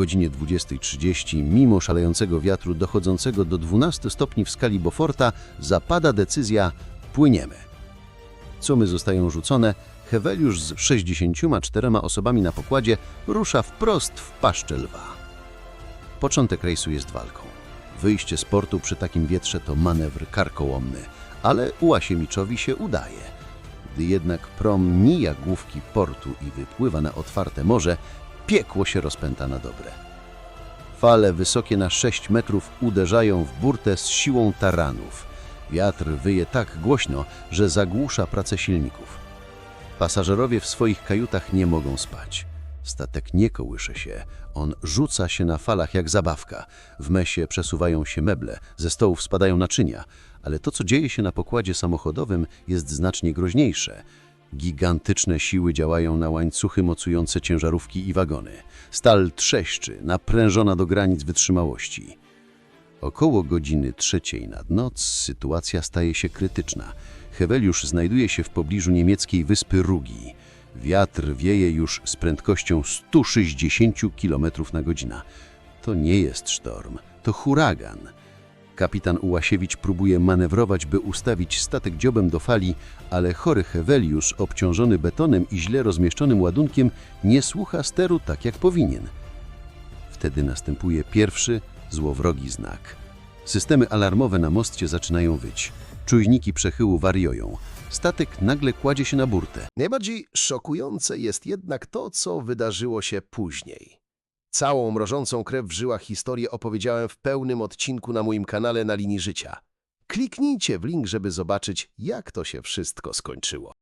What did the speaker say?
godzinie 20.30, mimo szalejącego wiatru dochodzącego do 12 stopni w skali Beauforta, zapada decyzja płyniemy. Cumy zostają rzucone, Heweliusz z 64 osobami na pokładzie rusza wprost w paszczę lwa. Początek rejsu jest walką. Wyjście z portu przy takim wietrze to manewr karkołomny, ale Łasiemiczowi się udaje. Gdy jednak prom mija główki portu i wypływa na otwarte morze, piekło się rozpęta na dobre. Fale wysokie na 6 metrów uderzają w burtę z siłą taranów. Wiatr wyje tak głośno, że zagłusza pracę silników. Pasażerowie w swoich kajutach nie mogą spać. Statek nie kołysze się, on rzuca się na falach jak zabawka. W mesie przesuwają się meble, ze stołów spadają naczynia, ale to, co dzieje się na pokładzie samochodowym, jest znacznie groźniejsze. Gigantyczne siły działają na łańcuchy mocujące ciężarówki i wagony. Stal trzeszczy, naprężona do granic wytrzymałości. Około godziny trzeciej nad noc sytuacja staje się krytyczna. Heweliusz znajduje się w pobliżu niemieckiej wyspy Rugi. Wiatr wieje już z prędkością 160 km na godzinę. To nie jest sztorm, to huragan. Kapitan Ułasiewicz próbuje manewrować, by ustawić statek dziobem do fali, ale chory Heweliusz, obciążony betonem i źle rozmieszczonym ładunkiem, nie słucha steru tak jak powinien. Wtedy następuje pierwszy, złowrogi znak. Systemy alarmowe na moście zaczynają wyć. Czujniki przechyłu wariują. Statek nagle kładzie się na burtę. Najbardziej szokujące jest jednak to, co wydarzyło się później. Całą mrożącą krew w żyłach historię opowiedziałem w pełnym odcinku na moim kanale na linii życia. Kliknijcie w link, żeby zobaczyć, jak to się wszystko skończyło.